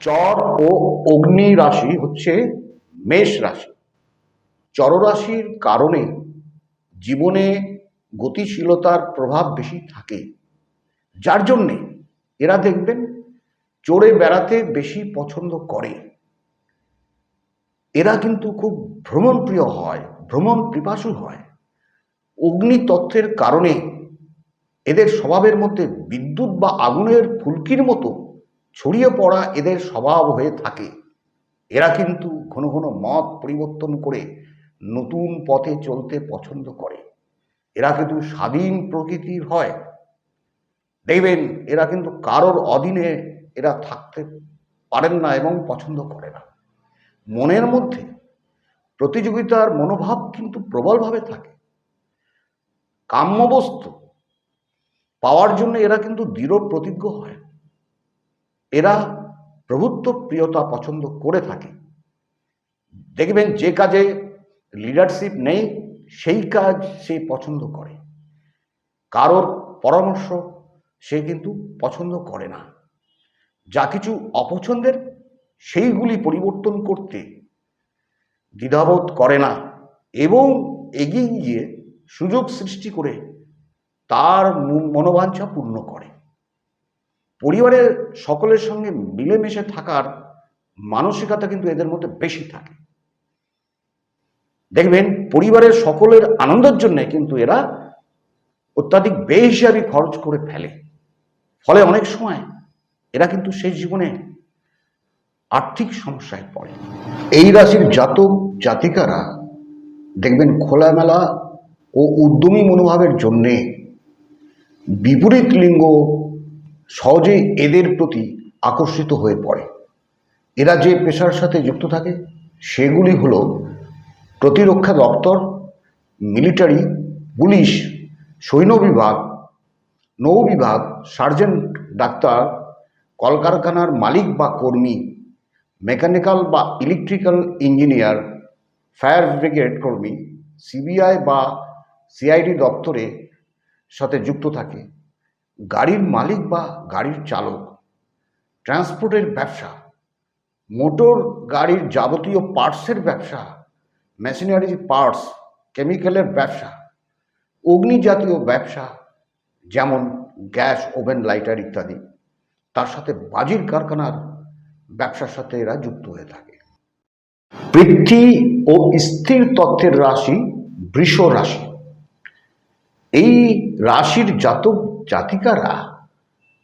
চর ও অগ্নি রাশি হচ্ছে মেষ রাশি। চররাশির কারণে জীবনে গতিশীলতার প্রভাব বেশি থাকে। যার জন্যে এরা দেখবেন চড়ে বেড়াতে বেশি পছন্দ করে। এরা কিন্তু খুব ভ্রমণপ্রিয় হয়, ভ্রমণ পিপাসু হয়। অগ্নি তত্ত্বের কারণে এদের স্বভাবের মধ্যে বিদ্যুৎ বা আগুনের ফুলকির মতো ছড়িয়ে পড়া এদের স্বভাব হয়ে থাকে। এরা কিন্তু ঘন ঘন মত পরিবর্তন করে নতুন পথে চলতে পছন্দ করে। এরা কিন্তু স্বাধীন প্রকৃতির হয়। দেখবেন, এরা কিন্তু কারোর অধীনে এরা থাকতে পারেন না এবং পছন্দ করে না। মনের মধ্যে প্রতিযোগিতার মনোভাব কিন্তু প্রবলভাবে থাকে। কাম্যবস্তু পাওয়ার জন্য এরা কিন্তু দৃঢ় প্রতিজ্ঞ হয়। এরা প্রভুত্ব, প্রিয়তা পছন্দ করে থাকে। দেখবেন যে কাজে লিডারশিপ নেই, সেই কাজ সে পছন্দ করে। কারোর পরামর্শ সে কিন্তু পছন্দ করে না। যা কিছু অপছন্দের, সেইগুলি পরিবর্তন করতে দ্বিধাবোধ করে না এবং এগিয়ে গিয়ে সুযোগ সৃষ্টি করে তার মনোবাঞ্ছা পূর্ণ করে। পরিবারের সকলের সঙ্গে মিলেমিশে থাকার মানসিকতা কিন্তু এদের মধ্যে বেশি থাকে। দেখবেন, পরিবারের সকলের আনন্দের জন্য কিন্তু এরা অত্যাধিক বেহিসাবি খরচ করে ফেলে। ফলে অনেক সময় এরা কিন্তু সেই জীবনে আর্থিক সমস্যায় পড়ে। এই রাশির জাতক, জাতিকারা দেখবেন, খোলামেলা ও উদ্যমী মনোভাবের জন্যে বিপরীত লিঙ্গ সহজেই এদের প্রতি আকর্ষিত হয়ে পড়ে। এরা যে পেশার সাথে যুক্ত থাকে, সেগুলি হল প্রতিরক্ষা দপ্তর, মিলিটারি, পুলিশ, সৈন্য বিভাগ, নৌ বিভাগ, সার্জেন্ট, ডাক্তার, কলকারখানার মালিক বা কর্মী, মেকানিক্যাল বা ইলেকট্রিক্যাল ইঞ্জিনিয়ার, ফায়ার ব্রিগেড কর্মী, সিবিআই বা সিআইডি দপ্তরে সাথে যুক্ত থাকে। গাড়ির মালিক বা গাড়ির চালক, ট্রান্সপোর্টের ব্যবসা, মোটর গাড়ির যাবতীয় পার্টসের ব্যবসা মেশিনারি পার্টস, কেমিক্যালের ব্যবসা অগ্নি জাতীয় ব্যবসা, যেমন গ্যাস, ওভেন, লাইটার ইত্যাদি, তার সাথে বাজির কারখানার ব্যবসার সাথে এরা যুক্ত হয়ে থাকে। পৃথ্বী ও স্থির তত্ত্বের রাশি বৃষ রাশি। এই রাশির জাতক জাতিকারা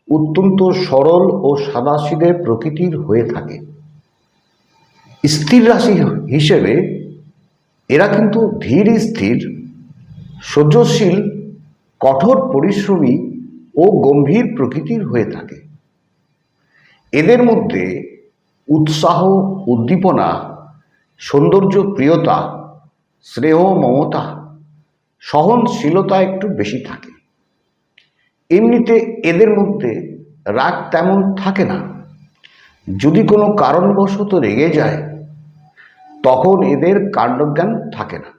অত্যন্ত সরল ও সাদাসিদে প্রকৃতির হয়ে থাকে। স্থির রাশি হিসেবে এরা কিন্তু ধীর স্থির, সহ্যশীল, কঠোর পরিশ্রমী ও গম্ভীর প্রকৃতির হয়ে থাকে। এদের মধ্যে উৎসাহ, উদ্দীপনা, সৌন্দর্য প্রিয়তা, স্নেহ, মমতা, সহনশীলতা একটু বেশি থাকে। এমনিতে এদের মধ্যে রাগ তেমন থাকে না। যদি কোনো কারণবশত রেগে যায়, তখন এদের কাণ্ডজ্ঞান থাকে না।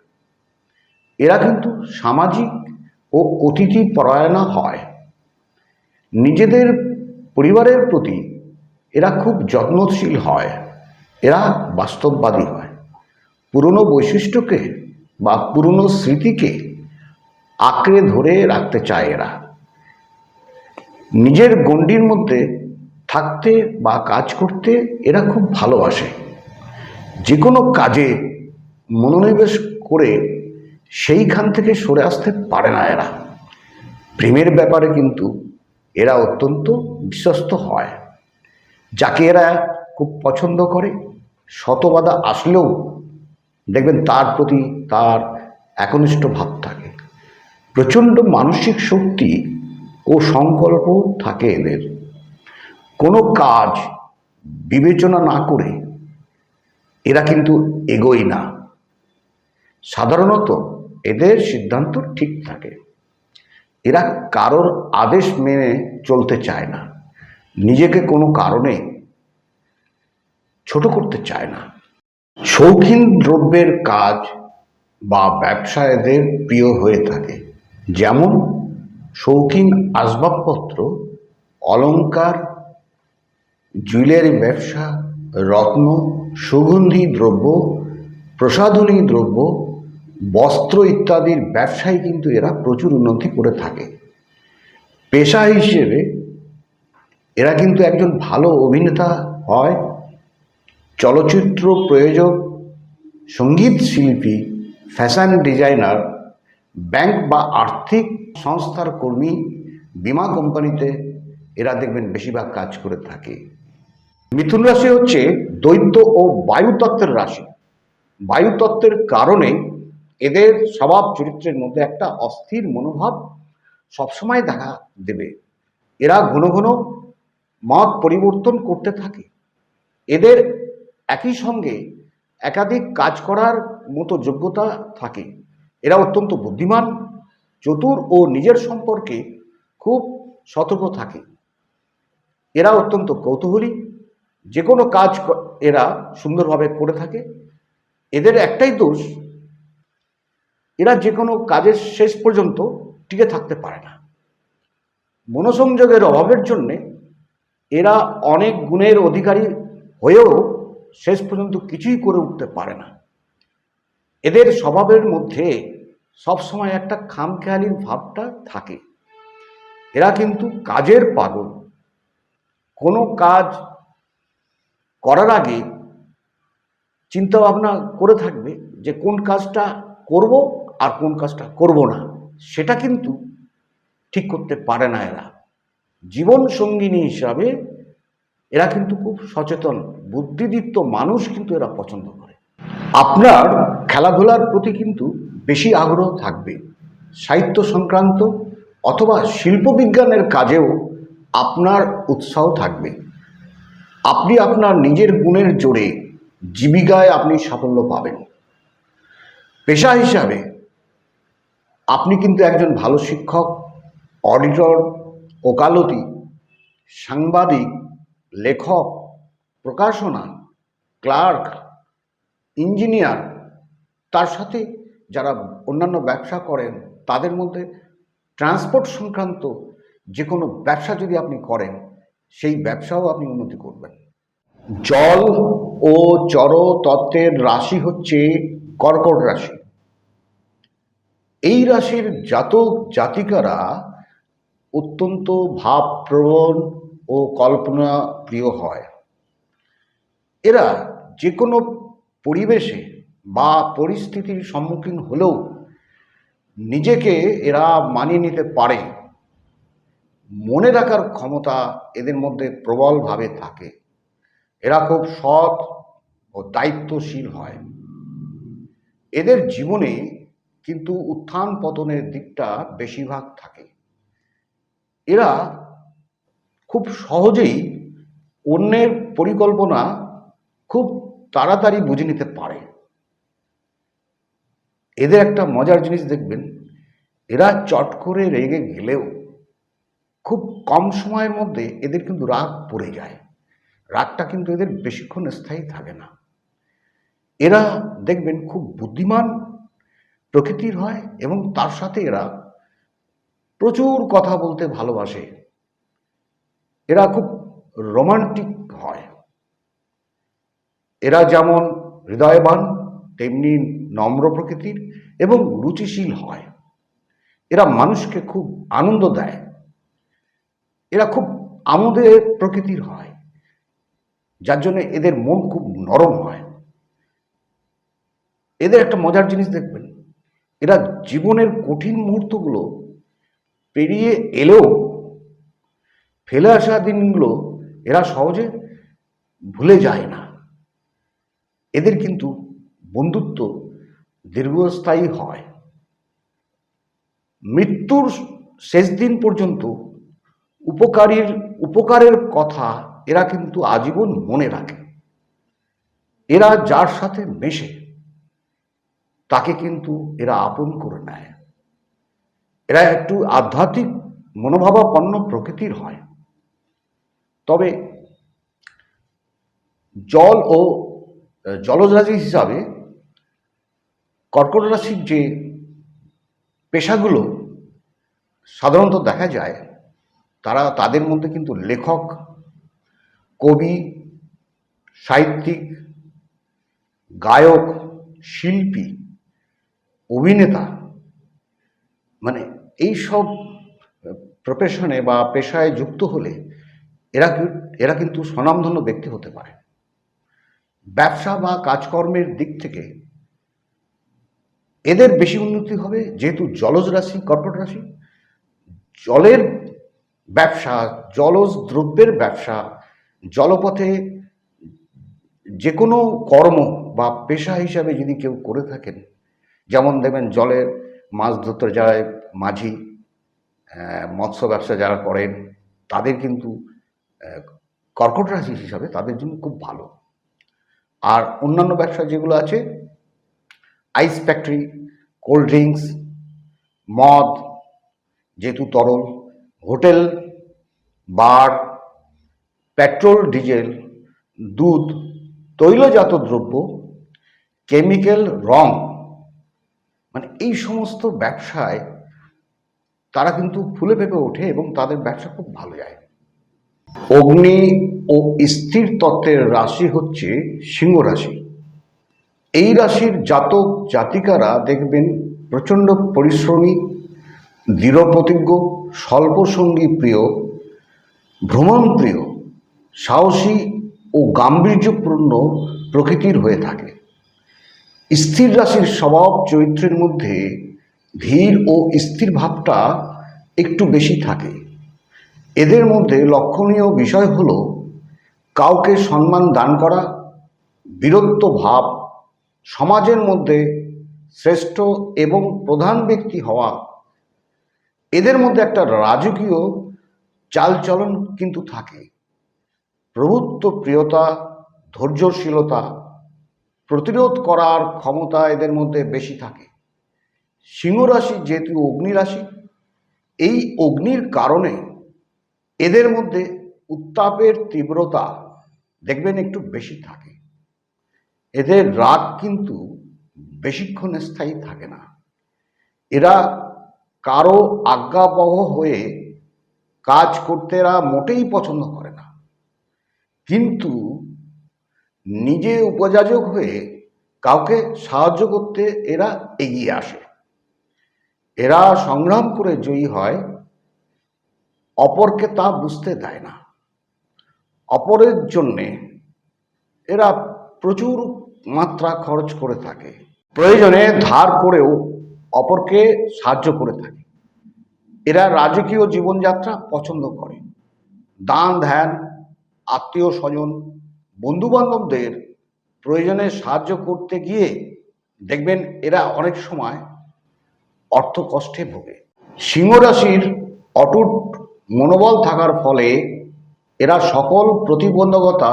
এরা কিন্তু সামাজিক ও অতিথি পরায়ণা হয়। নিজেদের পরিবারের প্রতি এরা খুব যত্নশীল হয়। এরা বাস্তববাদী হয়। পুরনো বৈশিষ্ট্যকে বা পুরনো স্মৃতিকে আঁকড়ে ধরে রাখতে চায় এরা। নিজের গণ্ডির মধ্যে থাকতে বা কাজ করতে এরা খুব ভালোবাসে। যে কোনো কাজে মনোনিবেশ করে সেইখান থেকে সরে আসতে পারে না এরা। প্রেমের ব্যাপারে কিন্তু এরা অত্যন্ত বিশ্বস্ত হয়। যাকে এরা খুব পছন্দ করে শতবাধা আসলেও দেখবেন তার প্রতি তার একনিষ্ঠ ভাব থাকে। প্রচণ্ড মানসিক শক্তি ও সংকল্প থাকে এদের। কোনো কাজ বিবেচনা না করে এরা কিন্তু এগোয় না। সাধারণত এদের সিদ্ধান্ত ঠিক থাকে। এরা কারোর আদেশ মেনে চলতে চায় না। নিজেকে কোনো কারণে ছোট করতে চায় না। শৌখিন দ্রব্যের কাজ বা ব্যবসা এদের প্রিয় হয়ে থাকে। যেমন শৌখিন আসবাবপত্র, অলংকার, জুয়েলারি ব্যবসা, রত্ন, সুগন্ধি দ্রব্য, প্রসাধনী দ্রব্য, বস্ত্র ইত্যাদির ব্যবসায় কিন্তু এরা প্রচুর উন্নতি করে থাকে। পেশা হিসেবে এরা কিন্তু একজন ভালো অভিনেতা হয়। চলচ্চিত্র প্রয়োজক, সংগীত শিল্পী ফ্যাশন ডিজাইনার ব্যাংক বা আর্থিক সংস্থার কর্মী বিমা কোম্পানিতে এরা দেখবেন বেশিরভাগ কাজ করে থাকে। মিথুন রাশি হচ্ছে দৈত্য ও বায়ুতত্ত্বের রাশি। বায়ুতত্ত্বের কারণে এদের স্বভাব চরিত্রের মধ্যে একটা অস্থির মনোভাব সবসময় দেখা দেবে। এরা ঘন ঘন মত পরিবর্তন করতে থাকে। এদের একই সঙ্গে একাধিক কাজ করার মতো যোগ্যতা থাকে। এরা অত্যন্ত বুদ্ধিমান, চতুর ও নিজের সম্পর্কে খুব সতর্ক থাকে। এরা অত্যন্ত কৌতূহলী, যে কোনো কাজ এরা সুন্দরভাবে করে থাকে। এদের একটাই দোষ, এরা যে কোনো কাজের শেষ পর্যন্ত টিকে থাকতে পারে না। মনোসংযোগের অভাবের জন্যে এরা অনেক গুণের অধিকারী হয়েও শেষ পর্যন্ত কিছুই করে উঠতে পারে না। এদের স্বভাবের মধ্যে সবসময় একটা খামখেয়ালির ভাবটা থাকে। এরা কিন্তু কাজের পাগল। কোনো কাজ করার আগে চিন্তা ভাবনা করে থাকবে যে কোন কাজটা করব আর কোন কাজটা করব না। সেটা কিন্তু ঠিক করতে পারে না এরা। জীবন সঙ্গিনী হিসাবে এরা কিন্তু খুব সচেতন, বুদ্ধিদীপ্ত মানুষ কিন্তু এরা পছন্দ করে। আপনার খেলাধুলার প্রতি কিন্তু বেশি আগ্রহ থাকবে। সাহিত্য সংক্রান্ত অথবা শিল্পবিজ্ঞানের কাজেও আপনার উৎসাহ থাকবে। আপনি আপনার নিজের গুণের জোরে জীবিকায় আপনি সাফল্য পাবেন। পেশা হিসাবে আপনি কিন্তু একজন ভালো শিক্ষক, অডিটর, ওকালতি, সাংবাদিক, লেখক, প্রকাশনা, ক্লার্ক ইঞ্জিনিয়ার, তার সাথে যারা অন্যান্য ব্যবসা করেন, তাদের মধ্যে ট্রান্সপোর্ট সংক্রান্ত যে কোনো ব্যবসা যদি আপনি করেন, সেই ব্যবসাও আপনি উন্নতি করবেন। জল ও চর তত্ত্বের রাশি হচ্ছে কর্কট রাশি। এই রাশির জাতক জাতিকারা অত্যন্ত ভাবপ্রবণ ও কল্পনা প্রিয় হয়। এরা যে কোনো পরিবেশে বা পরিস্থিতির সম্মুখীন হলেও নিজেকে এরা মানিয়ে নিতে পারে। মনে রাখার ক্ষমতা এদের মধ্যে প্রবলভাবে থাকে। এরা খুব সৎ ও দায়িত্বশীল হয়। এদের জীবনে কিন্তু উত্থান পতনের দিকটা বেশিরভাগ থাকে। এরা খুব সহজেই অন্যের পরিকল্পনা খুব তাড়াতাড়ি বুঝে নিতে পারে। এদের একটা মজার জিনিস দেখবেন, এরা চট করে রেগে গেলেও খুব কম সময়ের মধ্যে এদের কিন্তু রাগ পড়ে যায়। রাগটা কিন্তু এদের বেশিক্ষণ স্থায়ী থাকে না। এরা দেখবেন খুব বুদ্ধিমান প্রকৃতির হয় এবং তার সাথে এরা প্রচুর কথা বলতে ভালোবাসে। এরা খুব রোমান্টিক এরা যেমন হৃদয়বান, তেমনি নম্র প্রকৃতির এবং রুচিশীল হয়। এরা মানুষকে খুব আনন্দ দেয়। এরা খুব আমোদের প্রকৃতির হয়, যার জন্য এদের মন খুব নরম হয়। এদের একটা মজার জিনিস দেখবেন, এরা জীবনের কঠিন মুহূর্তগুলো পেরিয়ে এলেও ফেলে আসা দিনগুলো এরা সহজে ভুলে যায় না। এদের কিন্তু বন্ধুত্ব দীর্ঘস্থায়ী হয়। মৃত্যুর শেষ দিন পর্যন্ত উপকারীর, উপকারের কথা এরা কিন্তু আজীবন মনে রাখে। এরা যার সাথে মেশে, তাকে কিন্তু এরা আপন করে নেয়। এরা একটু আধ্যাত্মিক মনোভাবাপন্ন প্রকৃতির হয়। তবে জল ও জলরাশি হিসাবে কর্কট রাশির যে পেশাগুলো সাধারণত দেখা যায়, তারা তাদের মধ্যে কিন্তু লেখক, কবি, সাহিত্যিক, গায়ক, শিল্পী, অভিনেতা মানে এই সব প্রফেশনে বা পেশায় যুক্ত হলে এরা এরা কিন্তু স্বনামধন্য ব্যক্তি হতে পারে। ব্যবসা বা কাজকর্মের দিক থেকে এদের বেশি উন্নতি হবে, যেহেতু জলজ রাশি, কর্কট রাশি। জলের ব্যবসা, জলজ দ্রব্যের ব্যবসা, জলপথে যে কোনো কর্ম বা পেশা হিসাবে যদি কেউ করে থাকেন, যেমন দেখবেন জলের মাছ ধরতে যায় মাঝি মৎস্য ব্যবসা যারা করেন, তাদের কিন্তু কর্কট রাশি হিসাবে তাদের জন্য খুব ভালো। আর অন্যান্য ব্যবসা যেগুলো আছে আইস ফ্যাক্টরি কোল্ড ড্রিঙ্কস মদ, যেহেতু তরল, হোটেল, বার, পেট্রোল, ডিজেল, দুধ, তৈলজাত দ্রব্য, কেমিক্যাল, রং মানে এই সমস্ত ব্যবসায় তারা কিন্তু ফুলে ফেপে ওঠে এবং তাদের ব্যবসা খুব ভালো যায়। অগ্নি ও স্থির তত্ত্বের রাশি হচ্ছে সিংহ রাশি। এই রাশির জাতক জাতিকারা দেখবেন প্রচণ্ড পরিশ্রমী, দৃঢ়প্রতিজ্ঞ, স্বল্পসঙ্গী প্রিয় ভ্রমণ প্রিয় সাহসী ও গাম্ভীর্যপূর্ণ প্রকৃতির হয়ে থাকে। স্থির রাশির স্বভাব চরিত্রের মধ্যে ধীর ও স্থির ভাবটা একটু বেশি থাকে। এদের মধ্যে লক্ষণীয় বিষয় হল কাউকে সম্মান দান করা, বীরত্ব ভাব, সমাজের মধ্যে শ্রেষ্ঠ এবং প্রধান ব্যক্তি হওয়া। এদের মধ্যে একটা রাজকীয় চালচলন কিন্তু থাকে। প্রভুত্ব, প্রিয়তা, ধৈর্যশীলতা প্রতিরোধ করার ক্ষমতা এদের মধ্যে বেশি থাকে। সিংহ রাশি যেহেতু অগ্নিরাশি, এই অগ্নির কারণে এদের মধ্যে উত্তাপের তীব্রতা দেখবেন একটু বেশি থাকে। এদের রাগ কিন্তু বেশিক্ষণ স্থায়ী থাকে না। এরা কারও আজ্ঞাবহ হয়ে কাজ করতে এরা মোটেই পছন্দ করে না। কিন্তু নিজে উপযাজক হয়ে কাউকে সাহায্য করতে এরা এগিয়ে আসে। এরা সংগ্রাম করে জয়ী হয় অপরকে তা বুঝতে দেয় না। অপরের জন্যে এরা প্রচুর মাত্রা খরচ করে থাকে। প্রয়োজনে ধার করেও অপরকে সাহায্য করে থাকে। এরা রাজকীয় জীবনযাত্রা পছন্দ করে। দান, ধ্যান, আত্মীয় স্বজন, বন্ধুবান্ধবদের প্রয়োজনে সাহায্য করতে গিয়ে দেখবেন এরা অনেক সময় অর্থ কষ্টে ভোগে। সিংহ রাশির অটুট মনোবল থাকার ফলে এরা সকল প্রতিবন্ধকতা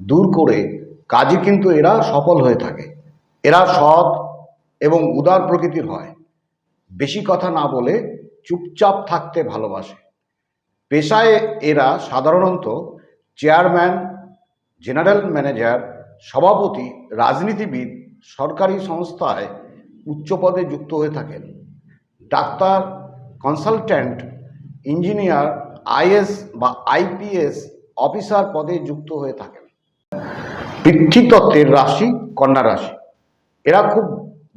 দূর করে কাজে কিন্তু এরা সফল হয়ে থাকে। এরা সৎ এবং উদার প্রকৃতির হয়। বেশি কথা না বলে চুপচাপ থাকতে ভালোবাসে। পেশায় এরা সাধারণত চেয়ারম্যান, জেনারেল ম্যানেজার, সভাপতি, রাজনীতিবিদ, সরকারি সংস্থায় উচ্চ পদে যুক্ত হয়ে থাকেন। ডাক্তার, কনসালট্যান্ট ইঞ্জিনিয়ার, আইএস বা আইপিএস অফিসার পদে যুক্ত হয়ে থাকেন। পৃথ্বীতত্ত্বের রাশি কন্যা রাশি। এরা খুব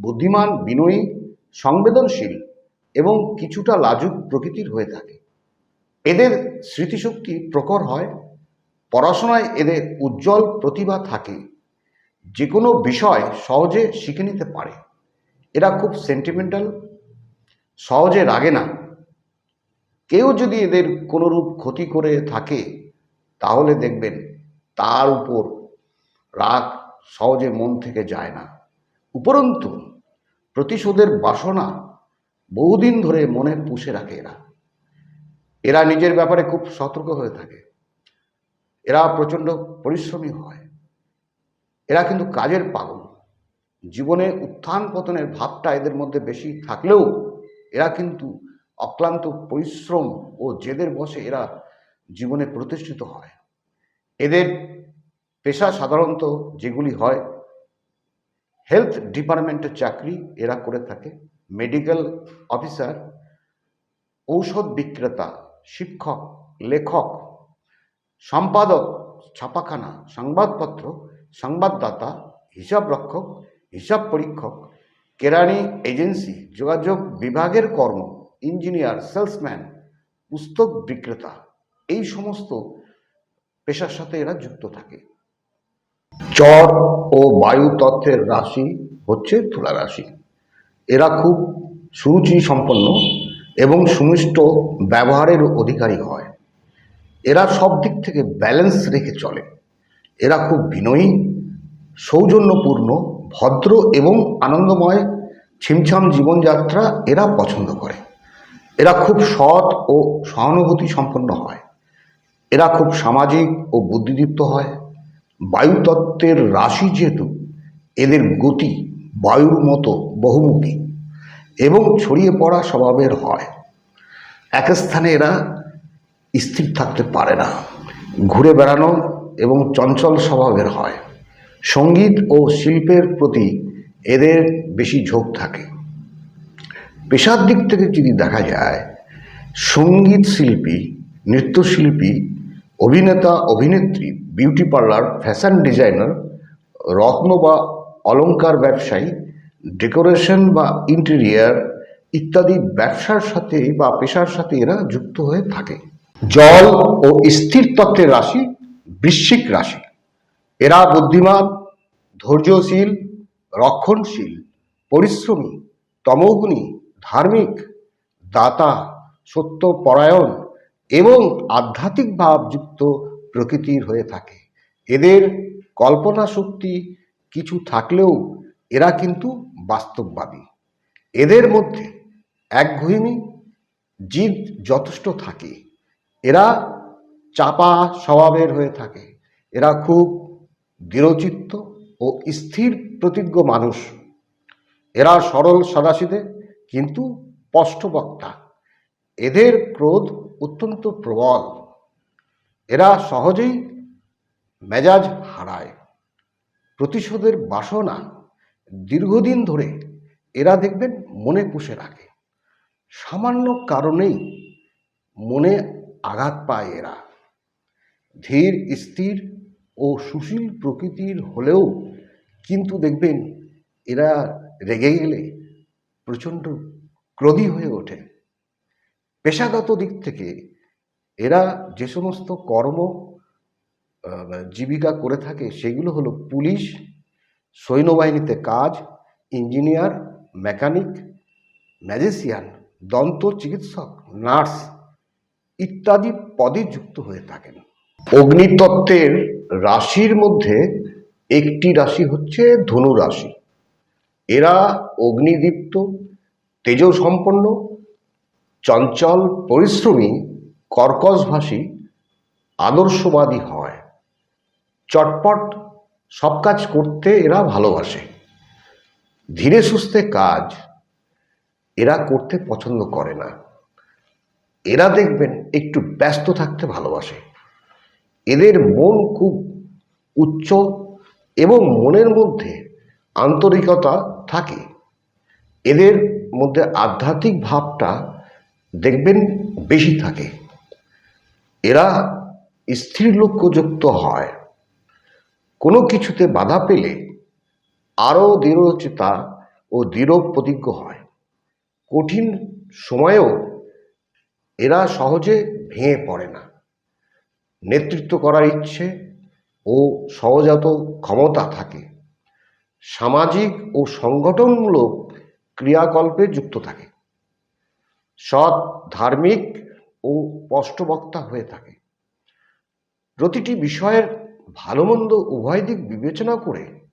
বুদ্ধিমান, বিনয়ী, সংবেদনশীল এবং কিছুটা লাজুক প্রকৃতির হয়ে থাকে। এদের স্মৃতিশক্তি প্রখর হয়, পড়াশোনায় এদের উজ্জ্বল প্রতিভা থাকে। যে কোনো বিষয় সহজে শিখে নিতে পারে। এরা খুব সেন্টিমেন্টাল সহজে রাগে না। কেউ যদি এদের কোনোরূপ ক্ষতি করে থাকে, তাহলে দেখবেন তার উপর রাগ সহজে মন থেকে যায় না। উপরন্তু, প্রতিশোধের বাসনা বহুদিন ধরে মনে পুষে রাখে এরা। এরা নিজের ব্যাপারে খুব সতর্ক হয়ে থাকে। এরা প্রচণ্ড পরিশ্রমী হয়। এরা কিন্তু কাজের পাগল। জীবনে উত্থান পতনের ভাবটা এদের মধ্যে বেশি থাকলেও এরা কিন্তু অক্লান্ত পরিশ্রম ও জেদের বসে এরা জীবনে প্রতিষ্ঠিত হয়। এদের পেশা সাধারণত যেগুলি হয় হেলথ ডিপার্টমেন্টের চাকরি এরা করে থাকে। মেডিকেল অফিসার ঔষধ বিক্রেতা, শিক্ষক, লেখক, সম্পাদক, ছাপাখানা, সংবাদপত্র, সংবাদদাতা, হিসাব রক্ষক, হিসাব পরীক্ষক কেরানি এজেন্সি, যোগাযোগ বিভাগের কর্ম। ইঞ্জিনিয়ার, সেলসম্যান, পুস্তক বিক্রেতা, এই সমস্ত পেশার সাথে এরা যুক্ত থাকে। চর ও বায়ু তত্ত্বের রাশি হচ্ছে তুলা রাশি। এরা খুব সুরুচি সম্পন্ন এবং সুমিষ্ট ব্যবহারের অধিকারী হয়। এরা সব দিক থেকে ব্যালেন্স রেখে চলে। এরা খুব বিনয়ী, সৌজন্যপূর্ণ, ভদ্র এবং আনন্দময়, ছিমছাম জীবনযাত্রা এরা পছন্দ করে। এরা খুব সৎ ও সহানুভূতি সম্পন্ন হয়। এরা খুব সামাজিক ও বুদ্ধিদীপ্ত হয়। বায়ুতত্ত্বের রাশি যেহেতু, এদের গতি বায়ুর মতো বহুমুখী এবং ছড়িয়ে পড়া স্বভাবের হয়। এক স্থানে এরা স্থির থাকতে পারে না, ঘুরে বেড়ানো এবং চঞ্চল স্বভাবের হয়। সংগীত ও শিল্পের প্রতি এদের বেশি ঝোঁক থাকে। পেশার দিক থেকে যদি দেখা যায়, সংগীত শিল্পী নৃত্যশিল্পী অভিনেতা, অভিনেত্রী বিউটি পার্লার ফ্যাশন ডিজাইনার রত্ন বা অলংকার ব্যবসায়ী ডেকোরেশন বা ইন্টেরিয়ার ইত্যাদি ব্যবসার সাথে বা পেশার সাথে এরা যুক্ত হয়ে থাকে। জল ও স্থির তত্ত্বের রাশি বৃশ্চিক রাশি। এরা বুদ্ধিমান, ধৈর্যশীল, রক্ষণশীল, পরিশ্রমী, তমগুণী ধার্মিক, দাতা, সত্যপরায়ণ এবং আধ্যাত্মিক ভাবযুক্ত প্রকৃতির হয়ে থাকে। এদের কল্পনা শক্তি কিছু থাকলেও এরা কিন্তু বাস্তববাদী। এদের মধ্যে একঘুইমি জিদ যথেষ্ট থাকে। এরা চাপা স্বভাবের হয়ে থাকে। এরা খুব দৃঢ়চিত্ত ও স্থির প্রতিজ্ঞ মানুষ। এরা সরল সাদাসিদে কিন্তু স্পষ্টবক্তা। এদের ক্রোধ অত্যন্ত প্রবল। এরা সহজেই মেজাজ হারায়। প্রতিশোধের বাসনা দীর্ঘদিন ধরে এরা দেখবেন মনে পুষে রাখে। সামান্য কারণেই মনে আঘাত পায় এরা। ধীর, স্থির ও সুশীল প্রকৃতির হলেও কিন্তু দেখবেন এরা রেগে গেলে প্রচণ্ড ক্রোধী হয়ে ওঠে। পেশাগত দিক থেকে এরা যে সমস্ত কর্ম জীবিকা করে থাকে, সেগুলো হলো পুলিশ, সৈন্যবাহিনীতে কাজ, ইঞ্জিনিয়ার, মেকানিক ম্যাজিশিয়ান দন্ত চিকিৎসক, নার্স ইত্যাদি পদে যুক্ত হয়ে থাকেন। অগ্নিতত্ত্বের রাশির মধ্যে একটি রাশি হচ্ছে ধনু রাশি এরা অগ্নিদীপ্ত, তেজসম্পন্ন, চঞ্চল পরিশ্রমী, কর্কশভাষী, আদর্শবাদী হয়। চটপট সব কাজ করতে এরা ভালোবাসে। ধীরে সুস্থে কাজ এরা করতে পছন্দ করে না। এরা দেখবেন একটু ব্যস্ত থাকতে ভালোবাসে। এদের মন খুব উচ্চ এবং মনের মধ্যে আন্তরিকতা থাকে, এদের মধ্যে আধ্যাত্মিক ভাবটা দেখবেন বেশি থাকে। এরা স্থির লক্ষ্যযুক্ত হয়। কোনো কিছুতে বাধা পেলে আরও দৃঢ়চেতা ও দৃঢ় প্রতিজ্ঞ হয়। কঠিন সময়েও এরা সহজে ভেঙে পড়ে না। নেতৃত্ব করার ইচ্ছে ও সহজাত ক্ষমতা থাকে। সামাজিক ও সংগঠনমূলক ক্রিয়াকল্পে যুক্ত থাকে। সৎ, ধার্মিক ও স্পষ্টবক্তা হয়ে থাকে। প্রতিটি বিষয়ের ভালো মন্দ উভয় দিক বিবেচনা করে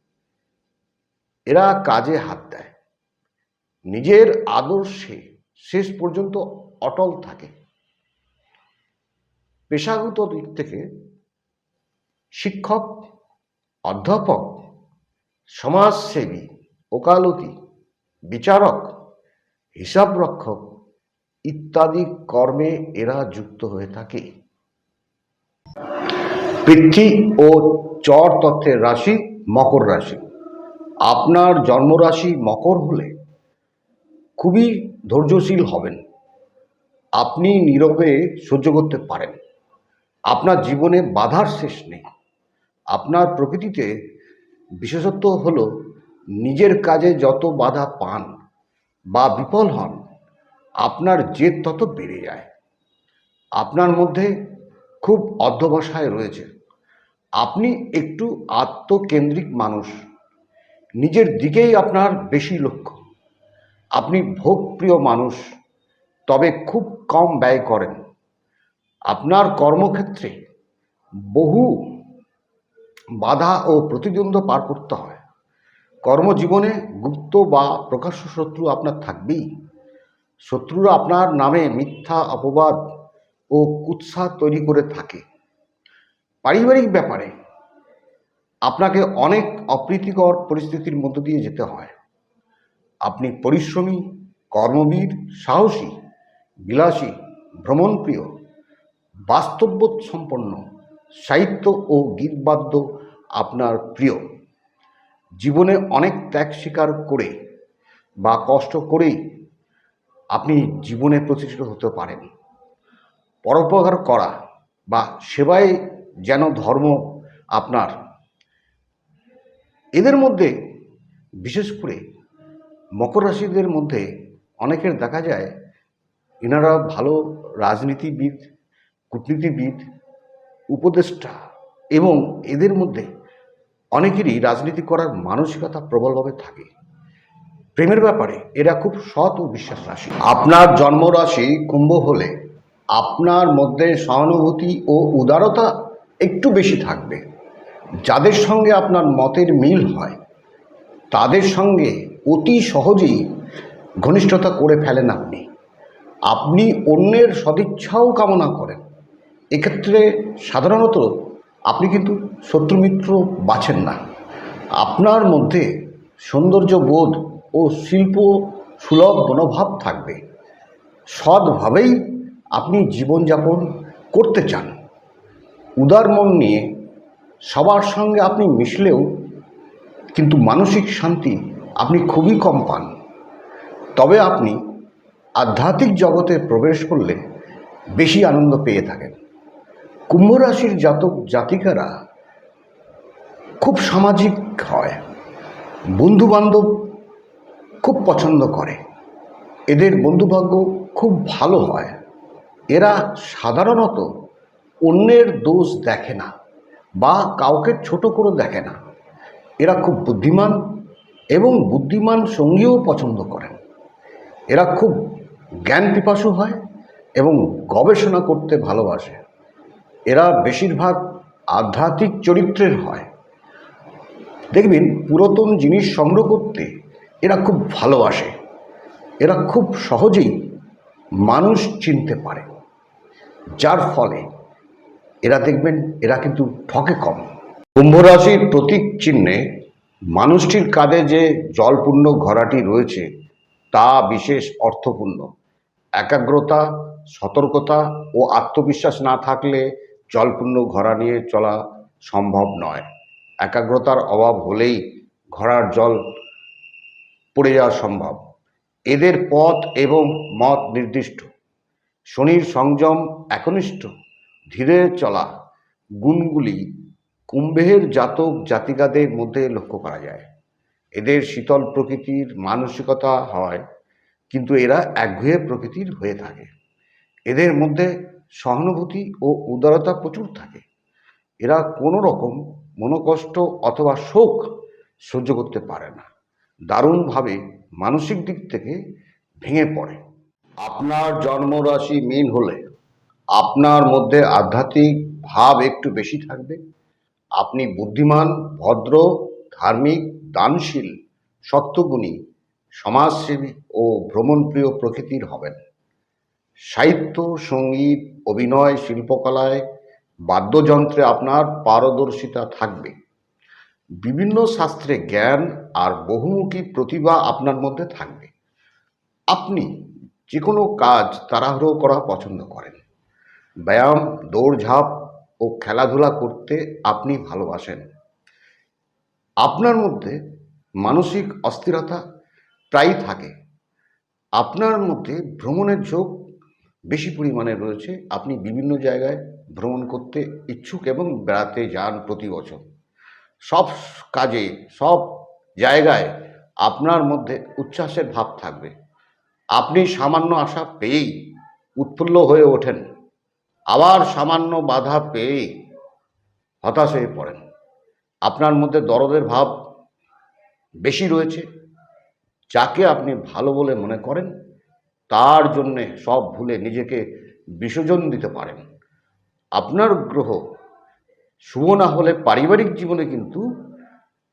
এরা কাজে হাত দেয়। নিজের আদর্শে শেষ পর্যন্ত অটল থাকে। পেশাগত দিক থেকে শিক্ষক, অধ্যাপক সমাজসেবী, ওকালতি, বিচারক, হিসাবরক্ষক ইত্যাদি কর্মে এরা যুক্ত হয়ে থাকে। পৃথ্বী ও চর তত্ত্বের রাশি মকর রাশি। আপনার জন্মরাশি মকর হলে খুবই ধৈর্যশীল হবেন। আপনি নীরবে সহ্য করতে পারেন। আপনার জীবনে বাধার শেষ নেই। আপনার প্রকৃতিতে বিশেষত্ব হলো নিজের কাজে যত বাধা পান বা বিফল হন, আপনার জেদ তত বেড়ে যায়। আপনার মধ্যে খুব অধ্যবসায় রয়েছে। আপনি একটু আত্মকেন্দ্রিক মানুষ। নিজের দিকেই আপনার বেশি লক্ষ্য। আপনি ভোগপ্রিয় মানুষ, তবে খুব কম ব্যয় করেন। আপনার কর্মক্ষেত্রে বহু বাধা ও প্রতিদ্বন্দ্ব পার করতে হয়। কর্মজীবনে গুপ্ত বা প্রকাশ্য শত্রু আপনার থাকবেই। শত্রুরা আপনার নামে মিথ্যা, অপবাদ ও কুৎসা তৈরি করে থাকে। পারিবারিক ব্যাপারে আপনাকে অনেক অপ্রীতিকর পরিস্থিতির মধ্য দিয়ে যেতে হয়। আপনি পরিশ্রমী, কর্মবীর, সাহসী, বিলাসী, ভ্রমণপ্রিয় বাস্তববোধ সম্পন্ন সাহিত্য ও গীতবাদ্য আপনার প্রিয়। জীবনে অনেক ত্যাগ স্বীকার করে বা কষ্ট করেই আপনি জীবনে প্রতিষ্ঠিত হতে পারেন। পরোপকার করা বা সেবায় যেন ধর্ম আপনার। এদের মধ্যে, বিশেষ করে মকর রাশিদের মধ্যে অনেকের দেখা যায় এনারা ভালো রাজনীতিবিদ, কূটনীতিবিদ, উপদেষ্টা এবং এদের মধ্যে অনেকেরই রাজনীতি করার মানসিকতা প্রবলভাবে থাকে। প্রেমের ব্যাপারে এরা খুব সৎ ও বিশ্বাস রাশি আপনার জন্মরাশি কুম্ভ হলে আপনার মধ্যে সহানুভূতি ও উদারতা একটু বেশি থাকবে। যাদের সঙ্গে আপনার মতের মিল হয়, তাদের সঙ্গে অতি সহজেই ঘনিষ্ঠতা করে ফেলেন আপনি। আপনি অন্যের সদিচ্ছাও কামনা করেন। এক্ষেত্রে সাধারণত আপনি কিন্তু শত্রুমিত্র বাছেন না। আপনার মধ্যে সৌন্দর্য বোধ ও শিল্প সুলভ মনোভাব থাকবে। সৎভাবেই আপনি জীবনযাপন করতে চান। উদার মন নিয়ে সবার সঙ্গে আপনি মিশলেও কিন্তু মানসিক শান্তি আপনি খুবই কম পান। তবে আপনি আধ্যাত্মিক জগতে প্রবেশ করলে বেশি আনন্দ পেয়ে থাকেন। কুম্ভ রাশির জাতক জাতিকারা খুব সামাজিক হয়। বন্ধু বান্ধব খুব পছন্দ করে। এদের বন্ধুভাগ্য খুব ভালো হয়। এরা সাধারণত অন্যের দোষ দেখে না বা কাউকে ছোট করে দেখে না। এরা খুব বুদ্ধিমান এবং বুদ্ধিমান সঙ্গীও পছন্দ করেন। এরা খুব জ্ঞান পিপাসু হয় এবং গবেষণা করতে ভালোবাসে। এরা বেশিরভাগ আধ্যাত্মিক চরিত্রের হয়। দেখবেন, পুরাতন জিনিস সংগ্রহ করতে এরা খুব ভালোবাসে। এরা খুব সহজেই মানুষ চিনতে পারে। যার ফলে এরা দেখবেন, এরা কিন্তু ঠকে কম। কুম্ভ রাশির প্রতীক চিহ্নে মানুষটির কাঁধে যে জলপূর্ণ ঘোড়াটি রয়েছে, তা বিশেষ অর্থপূর্ণ। একাগ্রতা, সতর্কতা ও আত্মবিশ্বাস না থাকলে জলপূর্ণ ঘোড়া নিয়ে চলা সম্ভব নয়। একাগ্রতার অভাব হলেই ঘোড়ার জল পড়ে যাওয়া সম্ভব। এদের পথ এবং মত নির্দিষ্ট। শনির সংযম একনিষ্ঠ। ধীরে চলা। গুণগুলি কুম্ভের জাতক জাতিকাদের মধ্যে লক্ষ্য করা যায়। এদের শীতল প্রকৃতির মানসিকতা হয়, কিন্তু এরা একঘেয়ে প্রকৃতির হয়ে থাকে। এদের মধ্যে সহানুভূতি ও উদারতা প্রচুর থাকে। এরা কোনো রকম মনোকষ্ট অথবা শোক সহ্য করতে পারে না। দারুণভাবে মানসিক দিক থেকে ভেঙে পড়ে। আপনার জন্মরাশি মিন হলে আপনার মধ্যে আধ্যাত্মিক ভাব একটু বেশি থাকবে। আপনি বুদ্ধিমান, ভদ্র, ধার্মিক, দানশীল, সত্যগুণী, সমাজসেবী ও ভ্রমণপ্রিয় প্রকৃতির হবেন। সাহিত্য, সংগীত অভিনয়, শিল্পকলায় বাদ্যযন্ত্রে আপনার পারদর্শিতা থাকবে। বিভিন্ন শাস্ত্রে জ্ঞান আর বহুমুখী প্রতিভা আপনার মধ্যে থাকবে। আপনি যে কোনো কাজ তাড়াহুড়ো করা পছন্দ করেন। ব্যায়াম, দৌড়ঝাঁপ ও খেলাধুলা করতে আপনি ভালোবাসেন। আপনার মধ্যে মানসিক অস্থিরতা প্রায়ই থাকে। আপনার মধ্যে ভ্রমণের ঝোঁক বেশি পরিমাণে রয়েছে। আপনি বিভিন্ন জায়গায় ভ্রমণ করতে ইচ্ছুক এবং বেড়াতে যান প্রতি বছর। সব কাজে, সব জায়গায় আপনার মধ্যে উচ্ছ্বাসের ভাব থাকবে। আপনি সামান্য আশা পেয়েই উৎফুল্ল হয়ে ওঠেন। আবার সামান্য বাধা পেয়েই হতাশ হয়ে পড়েন। আপনার মধ্যে দরদের ভাব বেশি রয়েছে, যাকে আপনি ভালো বলে মনে করেন। তার জন্যে সব ভুলে নিজেকে বিসর্জন দিতে পারেন। আপনার গ্রহ শুভ না হলে পারিবারিক জীবনে কিন্তু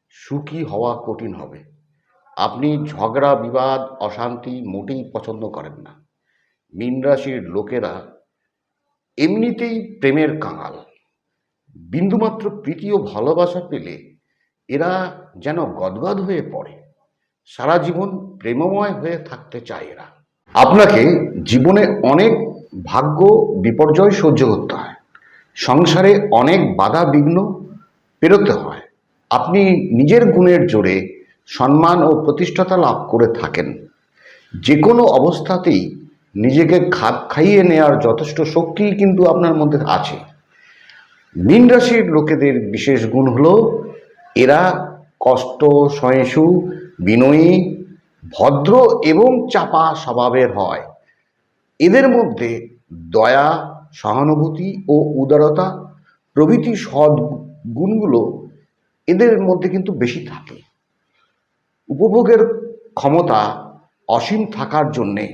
সুখী হওয়া কঠিন হবে। আপনি ঝগড়া, বিবাদ, অশান্তি মোটেই পছন্দ করেন না। মীন রাশির লোকেরা এমনিতেই প্রেমের কাঙাল। বিন্দুমাত্র প্রীতি ও ভালোবাসা পেলে এরা যেন গদগদ হয়ে পড়ে। সারা জীবন প্রেমময় হয়ে থাকতে চায় এরা। আপনাকে জীবনে অনেক ভাগ্য বিপর্যয় সহ্য করতে হয়। সংসারে অনেক বাধা বিঘ্ন পেরোতে হয়। আপনি নিজের গুণের জোরে সম্মান ও প্রতিষ্ঠাতা লাভ করে থাকেন। যে কোনো অবস্থাতেই নিজেকে খাপ খাইয়ে নেওয়ার যথেষ্ট শক্তি কিন্তু আপনার মধ্যে আছে। মীন রাশির লোকেদের বিশেষ গুণ হলো, এরা কষ্ট সহিষ্ণু বিনয়ী ভদ্র এবং চাপা স্বভাবের হয়। এদের মধ্যে দয়া, সহানুভূতি ও উদারতা প্রভৃতি সৎ গুণগুলো এদের মধ্যে কিন্তু বেশি থাকে। উপভোগের ক্ষমতা অসীম থাকার জন্যে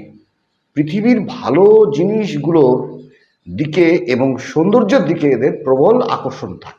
পৃথিবীর ভালো জিনিসগুলোর দিকে এবং সৌন্দর্যের দিকে এদের প্রবল আকর্ষণ থাকে।